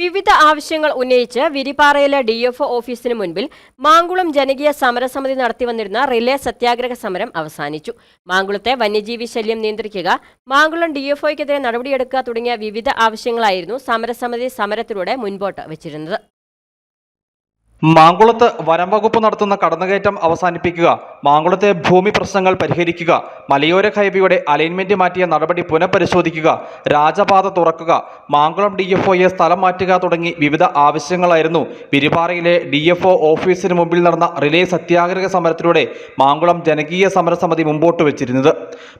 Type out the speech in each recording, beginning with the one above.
വിവിധ ആവശ്യങ്ങൾ ഉന്നയിച്ച് വിരിപ്പാറയിലെ ഡി എഫ് ഓഫീസിന് മുൻപിൽ മാങ്കുളം ജനകീയ സമരസമിതി നടത്തി വന്നിരുന്ന റിലേ സത്യാഗ്രഹ സമരം അവസാനിച്ചു. മാങ്കുളത്തെ വന്യജീവി ശല്യം നിയന്ത്രിക്കുക മാങ്കുളം ഡി എഫ് ഒക്കെതിരെ നടപടിയെടുക്കുക തുടങ്ങിയ വിവിധ ആവശ്യങ്ങളായിരുന്നു സമരസമിതി സമരത്തിലൂടെ മുൻപോട്ട് വെച്ചിരുന്നത്. മാങ്കുളത്ത് വനം വകുപ്പ് നടത്തുന്ന കടന്നുകയറ്റം അവസാനിപ്പിക്കുക മാങ്കുളത്തെ ഭൂമി പ്രശ്നങ്ങൾ പരിഹരിക്കുക മലയോര ഹൈവേയുടെ അലൈൻമെന്റ് മാറ്റിയ നടപടി പുനഃപരിശോധിക്കുക രാജപാത തുറക്കുക മാങ്കുളം ഡി എഫ് ഒയെ സ്ഥലം മാറ്റുക തുടങ്ങി വിവിധ ആവശ്യങ്ങളായിരുന്നു. വിരിപാറയിലെ ഡി എഫ് ഒ ഓഫീസിന് മുമ്പിൽ നടന്ന റിലേ സത്യാഗ്രഹ സമരത്തിലൂടെ മാങ്കുളം ജനകീയ സമരസമിതി മുമ്പോട്ട് വെച്ചിരുന്നത്.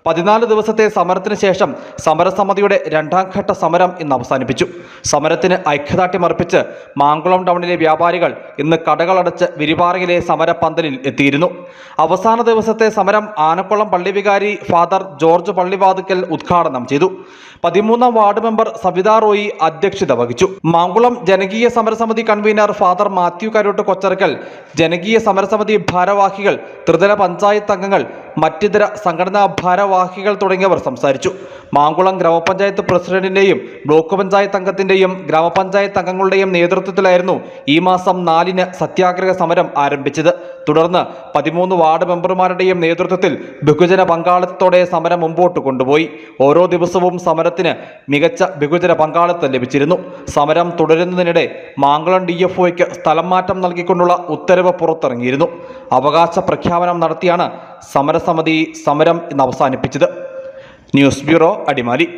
പതിനാല് ദിവസത്തെ സമരത്തിന് ശേഷം സമരസമിതിയുടെ രണ്ടാം ഘട്ട സമരം ഇന്ന് അവസാനിപ്പിച്ചു. സമരത്തിന് ഐക്യദാർഢ്യം മാങ്കുളം ടൗണിലെ വ്യാപാരികൾ ഇന്ന് കടകളടച്ച് വിരിപാറയിലെ സമരപ്പന്തലിൽ എത്തിയിരുന്നു. അവസാന ദിവസത്തെ സമരം ആനക്കുളം പള്ളിവികാരി ഫാദർ ജോർജ് പള്ളിവാതുക്കൽ ഉദ്ഘാടനം ചെയ്തു. പതിമൂന്നാം വാർഡ് മെമ്പർ സവിതാ റോയി അധ്യക്ഷത വഹിച്ചു. മാങ്കുളം ജനകീയ സമരസമിതി convener father Mathew Karottu Kocharakkal ജനകീയ സമരസമിതി ഭാരവാഹികൾ ത്രിതല പഞ്ചായത്ത് അംഗങ്ങൾ മറ്റിതര സംഘടനാ ഭാരവാഹികൾ തുടങ്ങിയവർ സംസാരിച്ചു. മാങ്കുളം ഗ്രാമപഞ്ചായത്ത് പ്രസിഡന്റിന്റെയും ബ്ലോക്ക് പഞ്ചായത്ത് അംഗത്തിന്റെയും ഗ്രാമപഞ്ചായത്ത് അംഗങ്ങളുടെയും നേതൃത്വത്തിലായിരുന്നു ഈ മാസം നാലിന് സത്യാഗ്രഹ സമരം ആരംഭിച്ചത്. തുടർന്ന് പതിമൂന്ന് വാർഡ് മെമ്പർമാരുടെയും നേതൃത്വത്തിൽ ബഹുജന പങ്കാളിത്തത്തോടെ സമരം മുമ്പോട്ട് കൊണ്ടുപോയി. ഓരോ ദിവസവും സമരത്തിന് മികച്ച ബഹുജന പങ്കാളിത്തം ലഭിച്ചിരുന്നു. സമരം തുടരുന്നതിനിടെ മാങ്കുളം ഡി എഫ് ഒയ്ക്ക് സ്ഥലം മാറ്റം നൽകിക്കൊണ്ടുള്ള ഉത്തരവ് പുറത്തിറങ്ങിയിരുന്നു. അവകാശ പ്രഖ്യാപനം നടത്തിയാണ് സമരസമിതി സമരം ഇന്ന് അവസാനിപ്പിച്ചത്. News bureau Adimali.